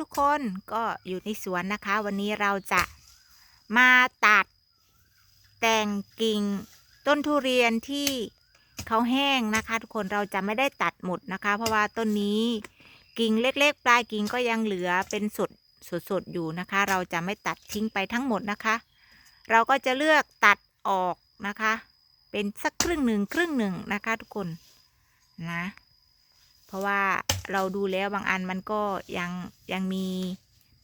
ทุกคนก็อยู่ในสวนนะคะ วันนี้เราจะมาตัดแต่งกิ่งต้นทุเรียนที่เขาแห้งนะคะ ทุกคนเราจะไม่ได้ตัดหมดนะคะ เพราะว่าต้นนี้กิ่งเล็ก ๆ ปลายกิ่งก็ยังเหลือเป็นสดสดๆอยู่นะคะ เราจะไม่ตัดทิ้งไปทั้งหมดนะคะ เราก็จะเลือกตัดออกนะคะ เป็นสักครึ่งหนึ่งครึ่งหนึ่งนะคะ ทุกคนนะ เพราะว่าเราดูแล้วบางอันมันก็ยังยังมี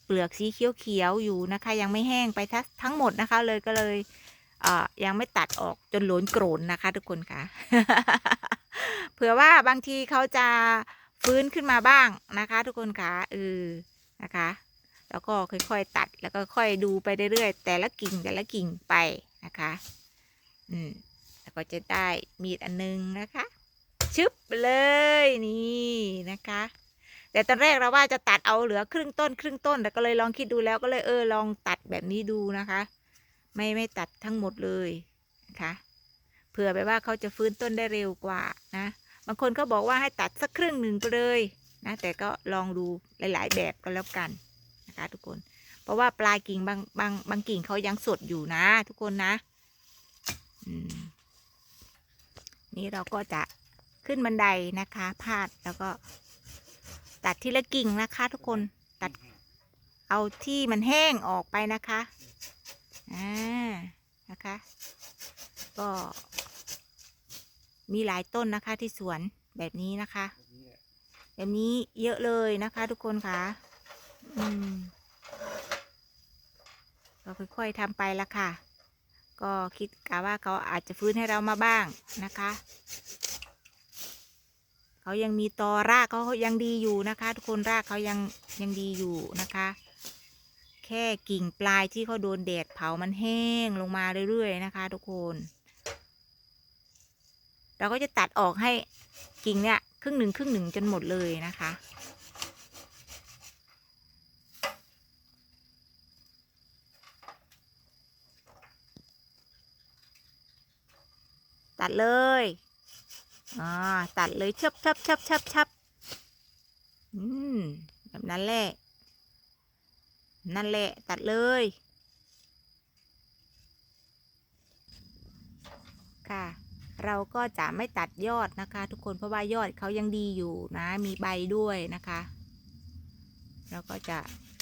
เปลือกสีเขียวๆอยู่นะคะ ยังไม่แห้งไปทั้งทั้งหมดนะคะ เลยก็เลยเอ่อยังไม่ตัดออกจนหลนโกรนนะคะ ทุกคนค่ะ เผื่อว่าบางทีเขาจะฟื้นขึ้นมาบ้างนะคะ ทุกคนค่ะเออนะคะ แล้วก็ค่อยๆตัดแล้วก็ค่อยดูไปเรื่อยๆแต่ละกิ่งแต่ละกิ่งไปนะคะ อืมแล้วก็จะได้มีดอันนึงนะคะ ชึบเลยนี่นะคะ แต่ตอนแรกเราว่าจะตัดเอาเหลือครึ่งต้น ครึ่งต้น แต่ก็เลยลองคิดดูแล้วก็เลยเออลองตัดแบบนี้ดูนะคะ ไม่ไม่ตัดทั้งหมดเลยนะคะเผื่อไปว่าเขาจะฟื้นต้นได้เร็วกว่านะบางคนก็บอกว่าให้ตัดสักครึ่งหนึ่งไปเลยนะแต่ก็ลองดูหลาย ๆ แบบก็แล้วกันนะคะทุกคน เพราะว่าปลายกิ่งบางบางบางกิ่งเขายังสดอยู่นะ ทุกคนนะนี่เราก็จะ ขึ้นบันไดนะคะพาดแล้วก็ ตัดทีละกิ่งนะคะ ทุกคนตัดเอาที่มันแห้งออกไปนะคะอ่านะคะ ก็ มีหลายต้นนะคะที่สวนแบบนี้นะคะ แบบนี้เยอะเลยนะคะ ทุกคนค่ะอืมก็ค่อยๆทำไปละค่ะ ก็คิดกะว่าเขาอาจจะฟื้นให้เรามาบ้างนะคะ เขายังมีตอรากเขายังดีอยู่นะคะ ทุกคนรากเขายังยังดีอยู่นะคะ แค่กิ่งปลายที่เขาโดนแดดเผามันแห้งลงมาเรื่อยๆนะคะ ทุกคน เราก็จะตัดออกให้กิ่งเนี่ยครึ่งหนึ่งครึ่งหนึ่งจนหมดเลยนะคะตัดเลย อ่าตัดเลยชับชับชับชับชับอืมแบบนั้นแหละ นั่นแหละ ตัดเลย ค่ะ เราก็จะไม่ตัดยอดนะคะ ทุกคนเพราะว่ายอดเขายังดีอยู่นะ มีใบด้วยนะคะ เราก็จะ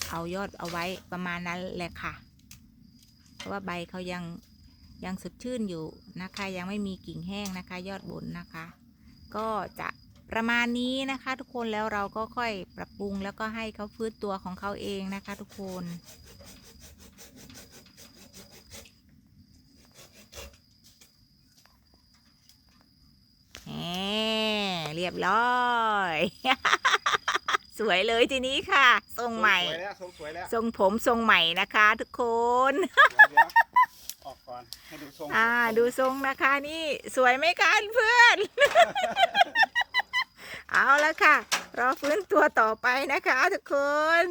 เอายอดเอาไว้ประมาณนั้นแหละค่ะ เพราะว่าใบเขายัง ยังสดชื่นอยู่นะคะ ยังไม่มีกิ่งแห้งนะคะ ยอดบนนะคะ ก็จะประมาณนี้นะคะทุกคนแล้วเราก็ค่อยปรับปรุงแล้วก็ให้เขาฟื้นตัวของเขาเองนะคะ ทุกคนแหมเรียบร้อย สวยเลยทีนี้ค่ะ ทรงใหม่สวยแล้วทรงสวยแล้วทรงผมทรงใหม่นะคะ ทุกคนเดี๋ยวๆ ออกก่อนให้ดูทรงอ่า ดูทรงนะคะนี่สวยไหมคะเพื่อน เอาละค่ะ รอฟื้นตัวต่อไปนะคะทุกคน